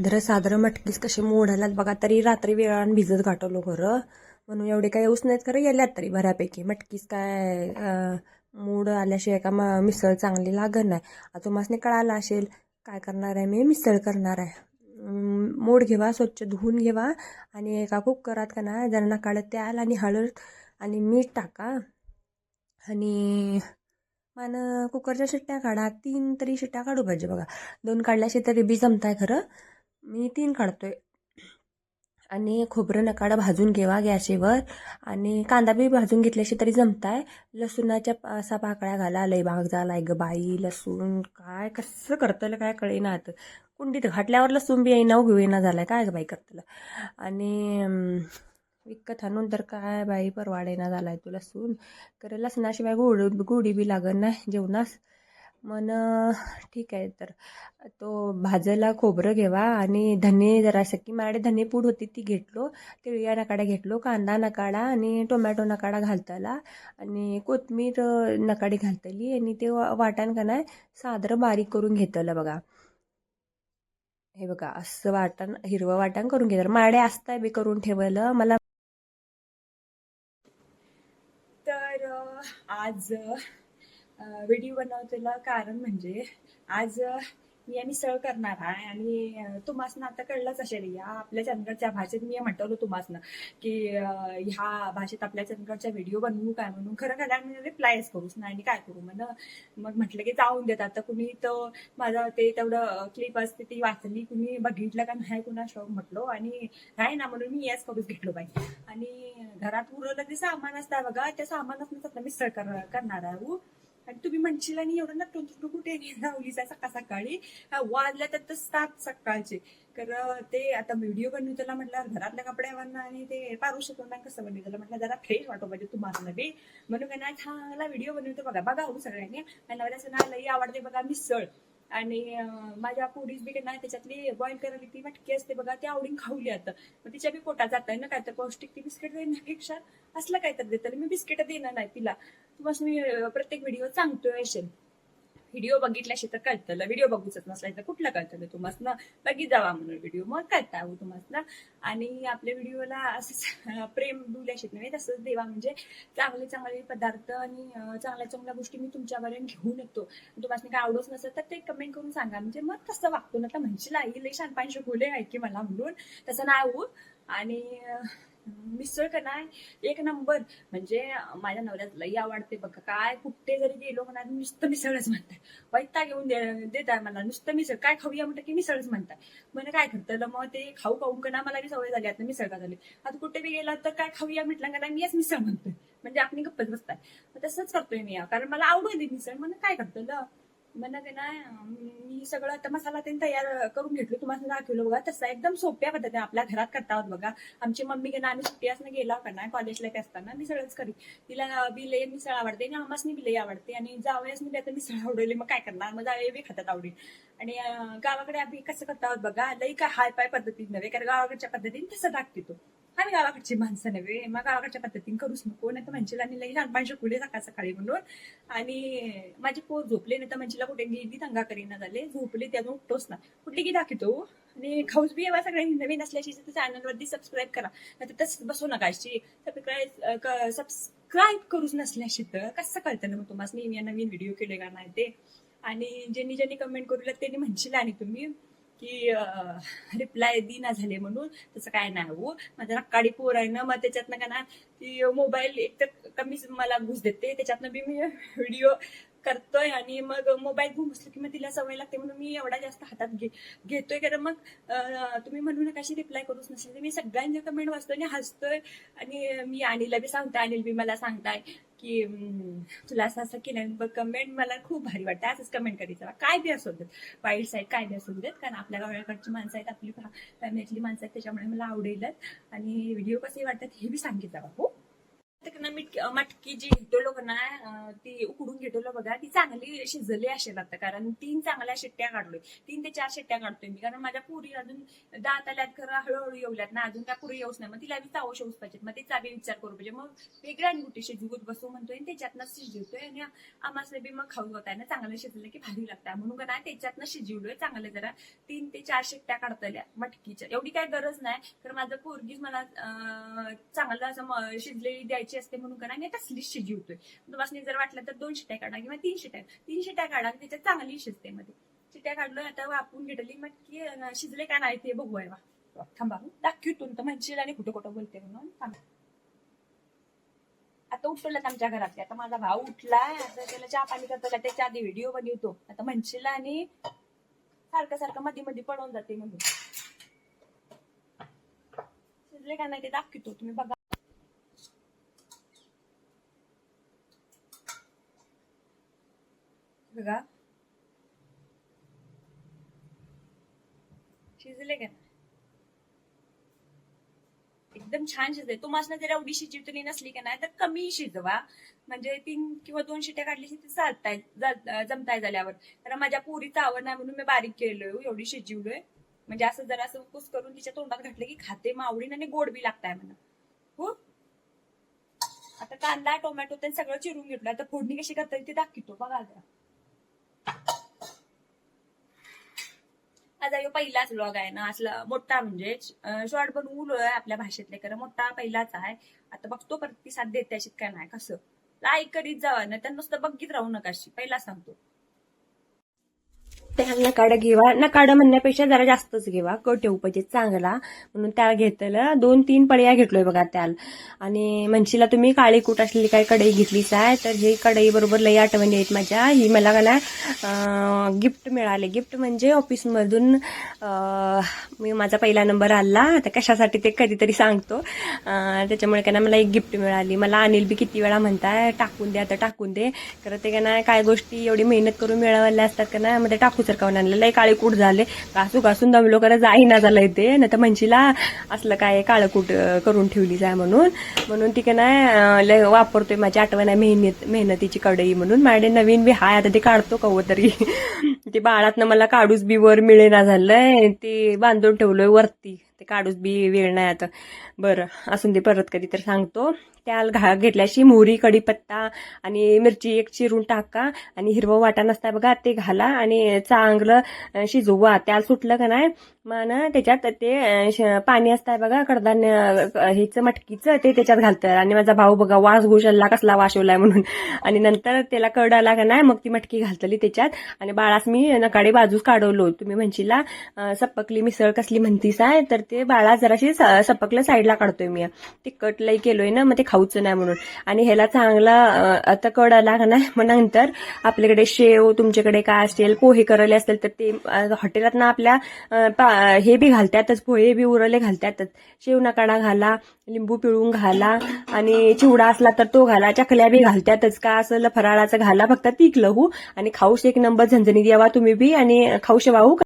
सादर साधरं मटकीस कसे मोडायलात बघा तरी रात्री वेळान भिजत घाटवलो खरं. म्हणून एवढे काय येऊच नाहीत खरं गेल्यात तरी बऱ्यापैकी. मटकीस काय मूड आल्याशिवाय का म- मिसळ चांगली लागत नाही. आता मासने कळालं असेल काय करणार आहे मी? मिसळ करणार आहे. मूड मोड घेवा स्वच्छ धुवून घेवा आणि एका कुकरात का ना जरा नकाळत त्याल आणि हळद आणि मीठ टाका. आणि मान कुकरच्या शिट्ट्या काढा. तीन तरी शिट्ट्या काढू पाहिजे बघा. दोन काढल्याशी तरी बी जमताय खरं. मी तीन काढतो आहे आणि खोबरं नकाडा भाजून घेवा गॅसेवर. आणि कांदा बी भाजून घेतल्याशी तरी जमताय. लसूणाच्या पा- असा पाकळ्या घाला. लय भाग आहे ग बाई. लसूण काय कसं करतलं काय कळेना आता. कुंडीत घातल्यावर लसूण बी येईना उभी झाला आहे काय ग बाई करतलं? आणि विकत आणून तर काय बाई परवाडेना आहे तो लसूण. तर लसणाशिवाय गोड गोडी बी लागत नाही जेवणास. मन ठीक आहे. तर तो भाजायला खोबरं घेवा आणि धने जरासं की माझ्याकडे धने पूड होती ती घेतलो तिळिया नकाडा घेतलो कांदा नकाडा आणि टोमॅटो नकाडा घालताला आणि कोथमीर नकाडी घालतली आणि ते वा- वाटण का नाही सादरं बारीक करून घेतलं बघा. हे बघा असं वाटण हिरवं वाटण करून घेतलं. माडे असताय बी करून ठेवलं. मला तर आज व्हिडिओ बनवतेला कारण म्हणजे आज मी आणि मिसळ करणार आहे आणि अ, तुम्हासनं आता कळलंच असेल या आपल्या चंदगडच्या भाषेत मी म्हटवलं तुम्हासनं की ह्या भाषेत आपल्या चंदगडच्या व्हिडिओ बनवू काय म्हणून. खरं खरं मी रिप्लायच करूच नाही आणि काय करू? म्हण मग म्हटलं की जाऊन देत. आता कुणी तर माझं ते तेवढं क्लिप असते ती वाचली कुणी बघितलं का नाही कुणा शौक म्हटलो आणि नाही ना म्हणून मी याच करूच घेतलो बाई. आणि घरात उरवलं ते सामान असतं बघा त्या सामानात आता मिसळ करणार आहे. आणि तुम्ही म्हणशील आणि एवढं ना टोन कुठे लावलीच सकाळ सकाळी? वाजल्या तर तसतात सात सकाळचे. तर ते आता व्हिडिओ बनवताना म्हटलं घरातल्या कपड्यावरनं आणि ते पारू शकतो ना कसं त्याला म्हटलं जरा फ्रेश वाटो पाहिजे तुम्हाला बी म्हणून काय ना चांगला व्हिडिओ बनवतो बघा बघा हो सगळ्यांनी. आणि नवऱ्याचं ना लई आवडते बघा मिसळ. आणि माझ्या पोरीस बी नाही त्याच्यातली बॉईल करायला ती मटकी असते बघा ती आवडीन खाऊली आता. मग तिच्या बी पोटात जात ना काय तर पौष्टिक ती बिस्किट देण्यापेक्षा असलं काय तर देतं मी बिस्किट देणार नाही तिला. तुम्हाला मी प्रत्येक व्हिडिओ सांगतोय असेल. व्हिडिओ बघितल्याशी तर कळतलं. व्हिडिओ बघूच नसला तर कुठलं कळतलं? तुम्हाला बघित जावा म्हणून व्हिडिओ मग कळता हो तुम्हाला आणि आपल्या व्हिडिओला असंच प्रेम दिल्याशी नाही. तसंच देवा म्हणजे चांगले चांगले पदार्थ आणि चांगल्या चांगल्या गोष्टी मी तुमच्यापर्यंत घेऊन येतो. तुम्हाला काय आवडत नसेल तर ते कमेंट करून सांगा. म्हणजे मग कसं वागतो ना. तर म्हणशील आई लई शानपान शिकवले आहे की मला म्हणून. तसं नाही होऊ आणि मिसळ का नाही? एक नंबर. म्हणजे माझ्या नवऱ्यात लई आवडते बघा. काय कुठे जरी गेलो म्हणा नुसतं मिसळच म्हणताय वैता घेऊन देताय मला. नुसतं मिसळ. काय खाऊया म्हणतं की मिसळच म्हणताय म्हणे काय करतं मग ते खाऊ खाऊन का ना मला बी सवय झाली. आता मिसळ का झाली? आता कुठे बी गेला तर काय खाऊया म्हटलं का नाही मी याच मिसळ म्हणतोय. म्हणजे आपण गप्पच बसताय तसंच करतोय मी. कारण मला आवडली मिसळ. म्हणून काय करतं म्हणत ना मी सगळं आता मसाला ते तयार करून घेतलो. तुम्हाला दाखवलं बघा. तसा एकदम सोप्या पद्धतीने आपल्या घरात करता आहोत बघा. आमची मम्मी घेणं आम्ही सुट्टी असणं गेला का नाही कॉलेजला ते असताना मी सगळंच करी तिला बी मिसळ आवडते आणि आम्हासनी बी आवडते आणि जावयास मी आता मिसळ आवडली मग काय करणार? मग जावे बी खातात आवडेल आणि गावाकडे आम्ही कसं करता आहोत बघा लई काय हाय पाय पद्धतीने नव्हे कारण गावाकडच्या पद्धतीने तसं टाकते तो आम्ही गावाकडची माणसं नव्हे. मग गावाकडच्या पद्धतीने करूच नको. नाही तर म्हणशील आणि लई लहानपण शिकवले सकाळ सकाळी म्हणून. आणि माझी पोर झोपले नाही तर म्हणशीला कुठे गेली दंगा करीना झाले. झोपले त्यातून उठतोच ना कुठली की दाखवतो. आणि खाऊस बी एवढा सगळ्यांनी नवीन असल्याची चॅनलवरती सबस्क्राईब करा. नाही तर तसंच बसू नका सबस्क्राईब सबस्क्राईब करूच नसल्याशी तर कसं कळतं ना मग तुम्हाला? नेहमी नवीन व्हिडिओ केले का नाही ते? आणि ज्यांनी ज्यांनी कमेंट करूला त्यांनी म्हणशील आणि तुम्ही. की रिप्लाय दिना झाले म्हणून तसं काय नाही हो. माझ्या रक्काडी पोर आहे ना मग त्याच्यातनं का ना ती मोबाईल एक तर कमीच मला घुस देते. त्याच्यातनं बी मी व्हिडिओ करतोय आणि मग मोबाईल घेऊन बसलो की मग तिला सवय लागते म्हणून मी एवढा जास्त हातात घे घेतोय. कारण मग तुम्ही म्हणू नका अशी रिप्लाय करूच नसेल तर मी सगळ्यांच्या कमेंट वाचतोय आणि हसतोय. आणि मी अनिलला बी सांगताय. अनिल बी मला सांगताय. की तुला असं असं केलं बघ कमेंट मला खूप भारी वाटतं. असंच कमेंट करायचं. काय बी असू देत. वाईट साईड काय बी असू देत. कारण आपल्या गावाकडची माणसं आहेत आपली फॅमिलीतली माणसं आहेत त्याच्यामुळे मला आवडेलच. आणि व्हिडिओ कसे वाटतात हे बी सांगितलं हो? मटकी जी घेतलो ना ती उकडून घेतलो बघा ती चांगली शिजली असेल आता कारण तीन चांगल्या शिट्ट्या काढलोय. तीन ते चार शिट्ट्या काढतोय मी कारण माझ्या पुरी अजून दात आल्यात खरं हळूहळू येऊल्यात ना अजून त्या पुरी येऊच नाही. मग तिला बी चावू शेवच पाहिजेत मग ते बी विचार करू पाहिजे. मग वेगळ्या आणि गुटी शिजवूत बसू म्हणतोय आणि त्याच्यातनं शिजवतोय आणि आम्हाला बी मग खाऊ होत आहे ना चांगलं शिजलं की भारी लागतं म्हणून का नाही त्याच्यातनं शिजवलोय चांगलं जरा. तीन ते चार शिट्ट्या काढतल्या मटकीच्या. एवढी काय गरज नाही तर माझं पोरगीच मला चांगलं असं शिजलेली द्यायची असते म्हणून करा नाही मी तसलीच जीवतोय तुम्हाला जर वाटलं तर दोन शिट्या काढा किंवा तीन शिट्या तीन शिट्या काढा त्याच्यात चांगली शिजते मध्ये. शिट्या काढलो आता वापून घेतली मग शिजले का नाही ते बघूया वा थांबा दाखवतून तर म्हणशील आणि कुठं कुठं बोलते म्हणून. थांबा. आता उठवलं आमच्या घरातले. आता माझा भाऊ उठलाय आता त्याला चहा पाणी करताना त्याच्या आधी व्हिडिओ बनवतो. आता म्हणशील आणि सारखं सारखं मध्ये मध्ये पडून जाते म्हणून. शिजले का नाही ते दाखवतो. तुम्ही बघा. बघा. शिजले का एकदम छान शिजले. तुम्हाला जर एवढी शिजवतली नसली का नाही तर कमी शिजवा. म्हणजे तीन किंवा दोन शिट्या काढली ती चालताय जमताय झाल्यावर. तर माझ्या पुरीचा आवड नाही म्हणून मी बारीक केलोय एवढी शिजवलोय. म्हणजे असं जरा असं कुस करून तिच्या तोंडात घातलं की खाते मावडीन आणि गोड बी लागताय म्हणा. हो? आता कांदा टोमॅटो ते सगळं चिरून घेतलं. आता फोडणी कशी करता ते दाखवतो बघा माझा यो पहिलाच ब्लॉग आहे ना असला मोठा म्हणजे शॉर्ट बनवू आपल्या भाषेतले खरं मोठा पहिलाच आहे. आता बघतो प्रतिसाद देते अशी काय नाही कसं? लाईक करीत जावा ना तर नुसतं बघित राहू नका अशी पहिला सांगतो. त्या नकाडं घेवा नकाडं म्हणण्यापेक्षा जरा जास्तच घेवा. कट येऊ पाहिजे चांगला. म्हणून त्या घेतलं. दोन तीन पळ्या घेतलोय बघा त्याला. आणि म्हणशीला तुम्ही काळी कूट असलेली काय कढई घेतलीच आहे. तर ही कढई बरोबर लई आठवणी आहेत माझ्या. ही मला का ना गिफ्ट मिळाले. गिफ्ट म्हणजे ऑफिसमधून मी माझा पहिला नंबर आला. आता कशासाठी ते कधीतरी सांगतो. त्याच्यामुळे काय ना मला एक गिफ्ट मिळाली. मला अनिल बी किती वेळा म्हणताय टाकून दे आता टाकून दे. खरं ते काय ना काय गोष्टी एवढी मेहनत करून मिळवल्या असतात का ना मध्ये टाकून टाकू सरकावून आणलं. लय काळे कूट झाले. घासू घासून दमलो करा जाई ना झालंय ते. नाही तर म्हणशीला असलं काय काळं कूट करून ठेवली जाय म्हणून. म्हणून ती का नाही लय वापरतोय माझी आठवण आहे मेहनत मेहनतीची कढई म्हणून. माझ्याकडे नवीन बी हाय आता ते काढतो कव हो तरी? ते बाळातनं मला काढूच बी वर मिळेना झालंय. ते बांधून ठेवलोय वरती. ते काढूच बी वेळ नाही आता. बरं असून ते परत कधी तर सांगतो. त्याल घा घेतल्याशी मोहरी कढीपत्ता आणि मिरची एक चिरून टाका आणि हिरवं वाटा नसता बघा ते घाला आणि चांगलं शिजवा. त्याल सुटलं का नाही? मग त्याच्यात ते श- पाणी असतंय बघा कडधान्य हेचं मटकीचं ते त्याच्यात घालतं आणि माझा भाऊ बघा वास घुशलला कसला वाशवलाय म्हणून. आणि नंतर त्याला कड आला का नाही मग ती मटकी घालतली त्याच्यात. आणि बाळास मी नकाडे बाजूस काढवलो. तुम्ही म्हणशीला सपकली मिसळ कसली म्हणतीस आहे तर ते बाळा जराशी स- सपकलं साईडला काढतोय मी. ते कट लई केलोय ना मग ते खाऊचं नाही म्हणून. आणि ह्याला चांगला आता कड आला मग नंतर आपल्याकडे शेव तुमच्याकडे काय असेल पोहे करले असतील तर ते हॉटेलात ना आपल्या पा- हे बी घालतातच पोहे बी उरले घालतातच. शेव नकाडा घाला लिंबू पिळून घाला आणि चिवडा असला तर तो घाला चकल्या बी घालतातच का असं फराळाचं घाला फक्त पिकलं हो आणि खाऊश एक नंबर झणझणीत यावा तुम्ही बी आणि खाऊ वाहू